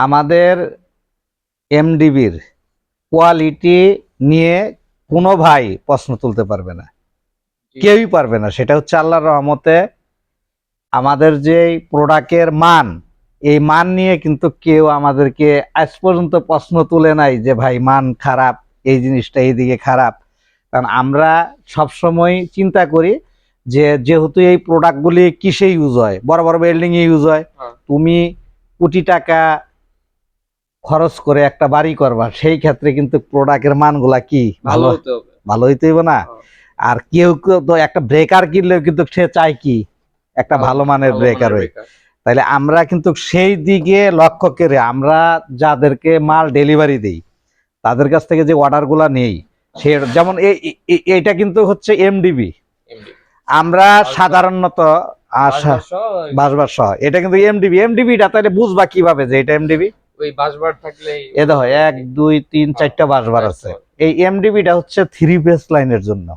আমাদের এমডিবির কোয়ালিটি নিয়ে কোনো ভাই প্রশ্ন তুলতে পারবে না। কেউই পারবে না। সেটা হচ্ছে আল্লাহর রহমতে আমাদের যে প্রোডাক্টের মান এই মান নিয়ে কিন্তু কেউ আমাদেরকে আজ পর্যন্ত প্রশ্ন তুলে নাই যে ভাই মান খারাপ এই জিনিসটা এইদিকে খারাপ। কারণ আমরা সবসময় চিন্তা করি যে যেহেতু এই প্রোডাক্টগুলি কিসে ইউজ হয়? বড় বড় বিল্ডিংয়ে ইউজ হয়। হ্যাঁ। তুমি কোটি টাকা খরচ করে একটা বাড়ি করবা সেই ক্ষেত্রে কিন্তু প্রোডাক্টের মানগুলা কি? ভালো ভালো ভালো হইতে হইব না? হ্যাঁ। আর কেউ কেউ তো একটা ব্রেকার কিনলেও কিন্তু সে চায় কি? একটা ভালো মানের ব্রেকার হয়। তাইলে আমরা কিন্তু সেই দিকে লক্ষ্য করে আমরা যাদেরকে মাল ডেলিভারি দেই তাদের কাছ থেকে যে অর্ডারগুলো নেই সে যেমন এই- এই- এই- এইটা কিন্তু হচ্ছে এমডিবি আমরা সাধারণত আশা সহ। এটা কিন্তু এমডিবি এমডিবিটা তাহলে বুঝবা কীভাবে যে এটা এমডিবি ওই বাঁশবার থাকলে এ দেখো এক দুই তিন চারটা বাসবার আছে। এই এমডিবিটা হচ্ছে থ্রি ফেস লাইনের জন্য।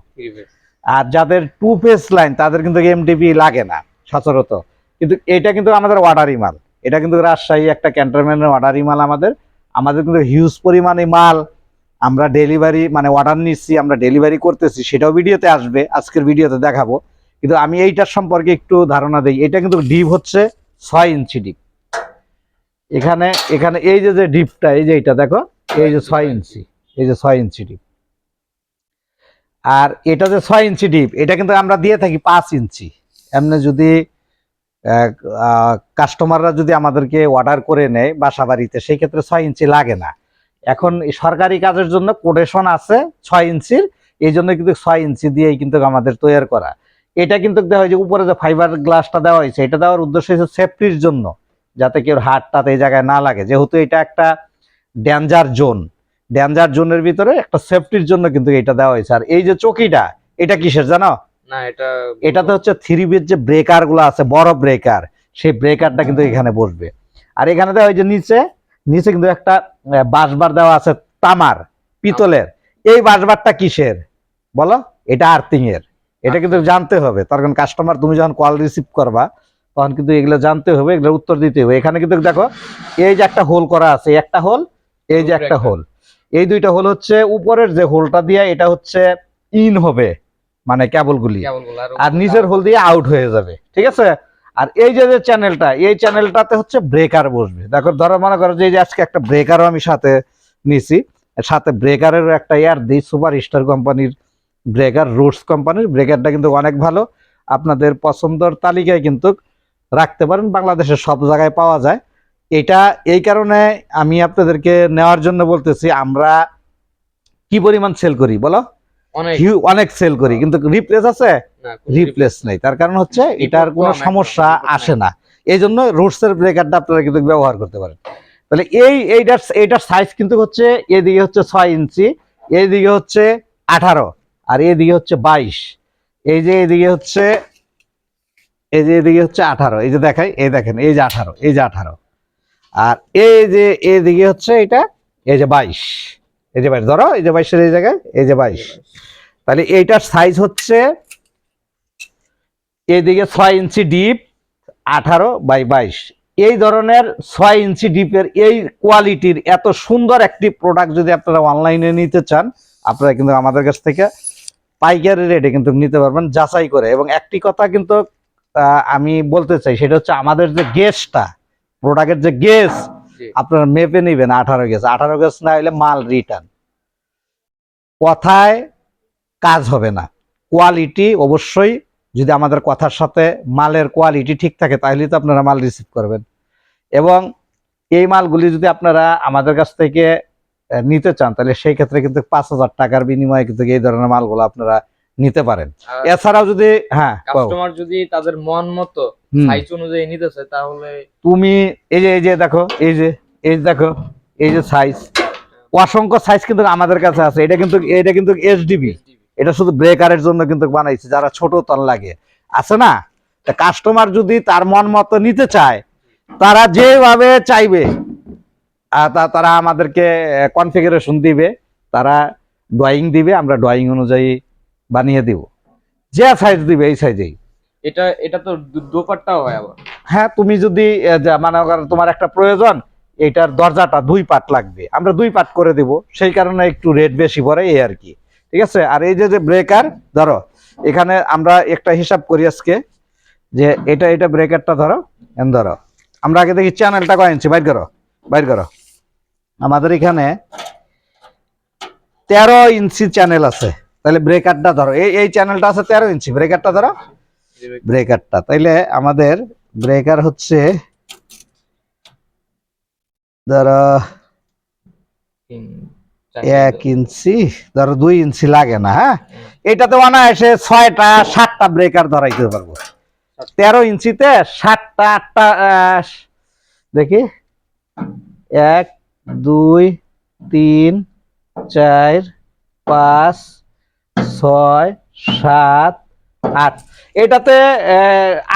আর যাদের টু ফেস লাইন তাদের কিন্তু এমডিবি লাগে না সচরাচর। কিন্তু এটা কিন্তু আমাদের অর্ডারি মাল এটা কিন্তু রাজশাহী একটা ক্যান্টনমেন্টের অর্ডারি মাল আমাদের। আমাদের কিন্তু হিউজ পরিমাণে মাল আমরা ডেলিভারি মানে অর্ডার নিচ্ছি আমরা ডেলিভারি করতেছি। সেটাও ভিডিওতে আসবে আজকের ভিডিওতে দেখাবো। কিন্তু আমি এইটার সম্পর্কে একটু ধারণা দিই। এটা কিন্তু ডিপ হচ্ছে ছয় ইঞ্চি ডিপ এখানে এখানে এই যে যে ডিপটা, এই যে এটা দেখো, এই যে ছয় ইঞ্চি, এই যে ছয় ইঞ্চি ডিপ। আর এটা যে ছয় ইঞ্চি ডিপ, এটা কিন্তু আমরা দিয়ে থাকি পাঁচ ইঞ্চি। এমনি যদি কাস্টমাররা যদি আমাদেরকে অর্ডার করে নেয় বাসা বাড়িতে, সেই ক্ষেত্রে ছয় ইঞ্চি লাগে না। এখন সরকারি কাজের জন্য কোটেশন আছে ছয় ইঞ্চির, এই জন্য কিন্তু ছয় ইঞ্চি দিয়েই কিন্তু আমাদের তৈরি করা। এটা কিন্তু দেওয়া হয় যে উপরে যে ফাইবার গ্লাসটা দেওয়া হয়েছে, এটা দেওয়ার উদ্দেশ্য হচ্ছে সেফটির জন্য। যাতে কেউ হাতটাতে এই জায়গায় না লাগে। যেহেতু এটা একটা ডেঞ্জার জোন ডেঞ্জার জোনের ভিতরে একটা সেফটির জন্য কিন্তু এটা দেওয়া হয়েছে। আর এই যে চকিটা এটা কিসের জানো? না এটা এটাতে হচ্ছে থ্রি বির যে ব্রেকারগুলো আছে বড় ব্রেকার সেই ব্রেকারটা কিন্তু এখানে বসবে। আর এখানে দেওয়া হয় যে নিচে নিচে কিন্তু একটা আহ, বাঁশবার দেওয়া আছে তামার পিতলের। এই বাঁশবারটা কিসের? বলো এটা আর্থিং এর এটা কিন্তু জানতে হবে। তার কারণ কাস্টমার তুমি যখন কল রিসিভ করবা তখন কিন্তু এগুলো জানতে হবে এগুলো উত্তর দিতে হবে। এখানে কিন্তু দেখো এই যে একটা হোল করা আছে একটা হোল এই যে একটা হোল এই দুইটা হোল হচ্ছে উপরের যে হোলটা দিয়ে এটা হচ্ছে ইন হবে মানে কেবলগুলি। আর নিচের হোল দিয়ে আউট হয়ে যাবে ঠিক আছে? আর এই যে যে চ্যানেলটা এই চ্যানেলটাতে হচ্ছে ব্রেকার বসবে। দেখো ধরো মনে করো যে আজকে একটা ব্রেকারও আমি সাথে নিছি সাথে ব্রেকারেরও একটা ইয়ার দিই সুপার স্টার কোম্পানির ব্রেকার রুটস কোম্পানির ব্রেকারটা কিন্তু অনেক ভালো। আপনাদের পছন্দর তালিকায় কিন্তু রাখতে পারেন বাংলাদেশের সব জায়গায় পাওয়া যায়। এটা এই কারণে আমি আপনাদেরকে নেওয়ার জন্য বলতেছি আমরা কি পরিমাণ সেল করি বলো? অনেক। সেল করি কিন্তু রিপ্লেস আছে? রিপ্লেস নেই। তার কারণ হচ্ছে এটার কোনো সমস্যা আসে না। এই জন্য রুটসের ব্রেকারটা আপনারা কিন্তু ব্যবহার করতে পারেন। তাহলে এই এইটার এইটার সাইজ কিন্তু হচ্ছে এদিকে হচ্ছে ছয় ইঞ্চি এইদিকে হচ্ছে আঠারো আর এদিকে হচ্ছে বাইশ। এই যে এদিকে হচ্ছে এই যে এদিকে হচ্ছে আঠারো, এই যে দেখাই, এই দেখেন, এই যে আঠারো, এই যে আঠারো। আর এই যে এদিকে হচ্ছে এটা, এই যে বাইশ। এই যে বাইশ, ধরো, এই যে বাইশের এই জায়গায়, এই যে বাইশ। তাহলে এইটার সাইজ হচ্ছে এদিকে ছয় ইঞ্চি ডিপ আঠারো বাই বাইশ। এই ধরনের ছয় ইঞ্চি ডিপের এই কোয়ালিটির এত সুন্দর একটি প্রোডাক্ট যদি আপনারা অনলাইনে নিতে চান, আপনারা কিন্তু আমাদের কাছ থেকে পাইকারি রেটে কিন্তু নিতে পারবেন, যাচাই করে। এবং একটি কথা কিন্তু আমি বলতে চাই সেটা হচ্ছে আমাদের যে গেসটা প্রোডাক্টের যে গেস। আপনারা মেপে নেবেন আঠারো গেস আঠারো গেস না হলে মাল রিটার্ন কথায় কাজ হবে না। কোয়ালিটি অবশ্যই যদি আমাদের কথার সাথে মালের কোয়ালিটি ঠিক থাকে তাহলেই তো আপনারা মাল রিসিভ করবেন। এবং এই মালগুলি যদি আপনারা আমাদের কাছ থেকে নিতে চান তাহলে সেই ক্ষেত্রে কিন্তু পাঁচ হাজার টাকার বিনিময়ে কিন্তু এই ধরনের মালগুলো আপনারা নিতে পারেন। এছাড়াও যদি হ্যাঁ কাস্টমার যদি তাদের মন মতো সাইজ অনুযায়ী নিতে চায় তাহলে তুমি এই যে এই যে দেখো এই যে এই দেখো এই যে সাইজ অসংখ্য সাইজ কিন্তু আমাদের কাছে আছে। এটা কিন্তু এটা কিন্তু এইচডিবি এটা শুধু ব্রেকারের জন্য কিন্তু বানাইছে যারা ছোট তল লাগে। আছে না? কাস্টমার যদি তার মন মতো নিতে চায় তারা যেভাবে চাইবে তারা আমাদেরকে কনফিগারেশন দিবে তারা ড্রয়িং দিবে আমরা ড্রয়িং অনুযায়ী বানিয়ে দিব। যে সাইজ দিবে এই সাইজেই এটা এটা তো দোপাট্টাও হয় আবার। হ্যাঁ তুমি যদি মানে তোমার একটা প্রয়োজন এটার দরজাটা দুই পাট লাগবে। আমরা দুই পাট করে দেব সেই কারণে একটু রেট বেশি পড়ে এই আর কি। ঠিক আছে? আর এই যে যে ব্রেকার ধরো এখানে আমরা একটা হিসাব করি আজকে যে এটা এটা ব্রেকারটা ধরো এন ধরো। আমরা আগে দেখি চ্যানেলটা কয় ইঞ্চি বাইর করো বাইর করো। আমাদের এখানে তেরো ইঞ্চি চ্যানেল আছে। তাহলে ব্রেকারটা ধরো। এই এই চ্যানেলটা আছে তেরো ইঞ্চি ব্রেকারটা ধরো। ব্রেকারটা তাইলে আমাদের ব্রেকার হচ্ছে ধরো এক ইঞ্চি ধরো দুই ইঞ্চি লাগে না হ্যাঁ? এটাতে অনায়াসে ছয়টা সাতটা ব্রেকার ধরাইতে পারব। তেরো ইঞ্চিতে সাতটা আটটা দেখি। এক দুই তিন চার পাঁচ ছয় সাত আট। এটাতে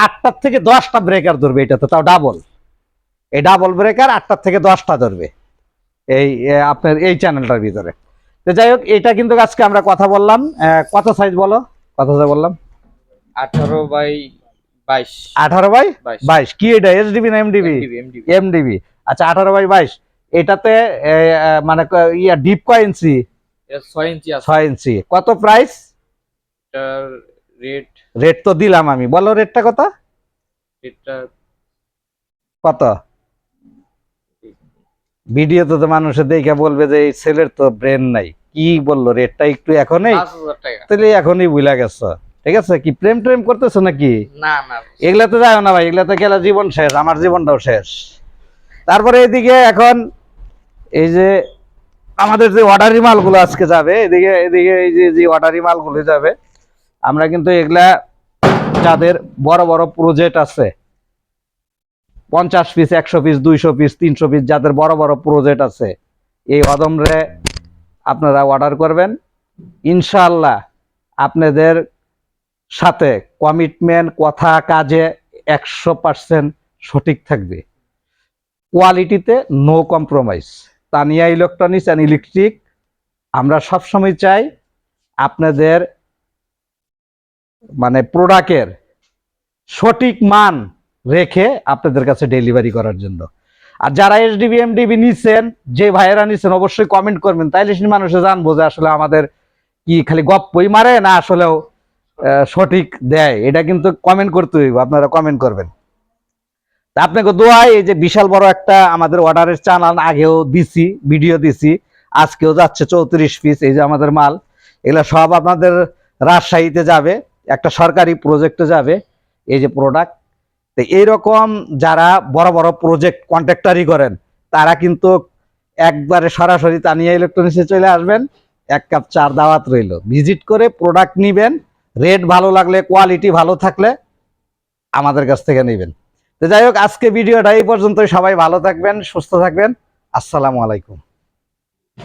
আটটার থেকে দশটা ব্রেকার ধরবে এটাতে তাও ডাবল এই ডাবল ব্রেকার আটটার থেকে দশটা ধরবে। এই আপনার এই চ্যানেলটার ভিতরে। তো যাই হোক এটা কিন্তু আজকে আমরা কথা বললাম। কত সাইজ বলো? কত সাইজ বললাম? আঠারো বাই বাইশ। আঠারো বাই বাইশ। বাইশ। কি এটা? এসডিবি না এমডিবি এমডিবি আচ্ছা আঠারো বাই বাইশ। এটাতে মানে ইয়া ডিপ কয় ইঞ্চি এটা ছয় ইঞ্চি আছে। কত প্রাইস রেট রেট তো দিলাম আমি। বলো রেটটা কত? কত? ভিডিওতে তো মানুষে দেখে বলবে যে এই ছেলের তো ব্রেন নাই। কি বলল? রেটটা একটু এখনই? তাহলে এখনই বুঝলা গেছো। ঠিক আছে? কি প্রেম প্রেম করতেছো নাকি? না না। এগুলাতে যাও না ভাই। এগুলাতে গেলে জীবন শেষ। আমার জীবনটাও শেষ। তারপরে এদিকে এখন এই যে আমাদের যে অর্ডারি মালগুলো আজকে যাবে, এদিকে এদিকে এই যে যে অর্ডারি মালগুলো যাবে, আমরা কিন্তু এগুলা যাদের বড় বড় প্রজেক্ট আছে, পঞ্চাশ পিস একশো পিস দুইশো পিস তিনশো পিস যাদের বড় বড় প্রজেক্ট আছে, এই অদমরে আপনারা অর্ডার করবেন। ইনশাল্লাহ আপনাদের সাথে কমিটমেন্ট কথা, কাজে একশো পার্সেন্ট সঠিক থাকবে। কোয়ালিটিতে no compromise Tania electronics and electric আমরা সবসময় চাই আপনাদের মানে প্রোডাক্টের সঠিক মান রেখে আপনাদের কাছে ডেলিভারি করার জন্য। আর যারা এসডিবি এমডিবি নিচ্ছেন যে ভাইয়েরা নিচ্ছেন অবশ্যই কমেন্ট করবেন। তাইলে সেই মানুষে জানব যে আসলে আমাদের কি খালি গপ্পই মারে না আসলেও সঠিক দেয়। এটা কিন্তু কমেন্ট করতে হইব। আপনারা কমেন্ট করবেন। আপনাকে দোয়াই, এই যে বিশাল বড় একটা আমাদের অর্ডারের চালান আগেও দিছি ভিডিও দিছি, আজকেও যাচ্ছে চৌত্রিশ পিস এই যে আমাদের মাল। এগুলো সব আপনাদের রাজশাহীতে যাবে, একটা সরকারি প্রজেক্টে যাবে, এই যে প্রোডাক্ট তো এইরকম যারা বড় বড় প্রজেক্ট কন্ট্রাক্টারি করেন, তারা কিন্তু একবারে সরাসরি তানিয়া ইলেকট্রনিক্সে চলে আসবেন, এক কাপ চার দাওয়াত রইল। ভিজিট করে প্রোডাক্ট নিবেন রেট ভালো লাগলে কোয়ালিটি ভালো থাকলে আমাদের কাছ থেকে নেবেন। তো যাই হোক আজকে ভিডিওটা এই পর্যন্তই। সবাই ভালো থাকবেন সুস্থ থাকবেন। আসসালামু আলাইকুম।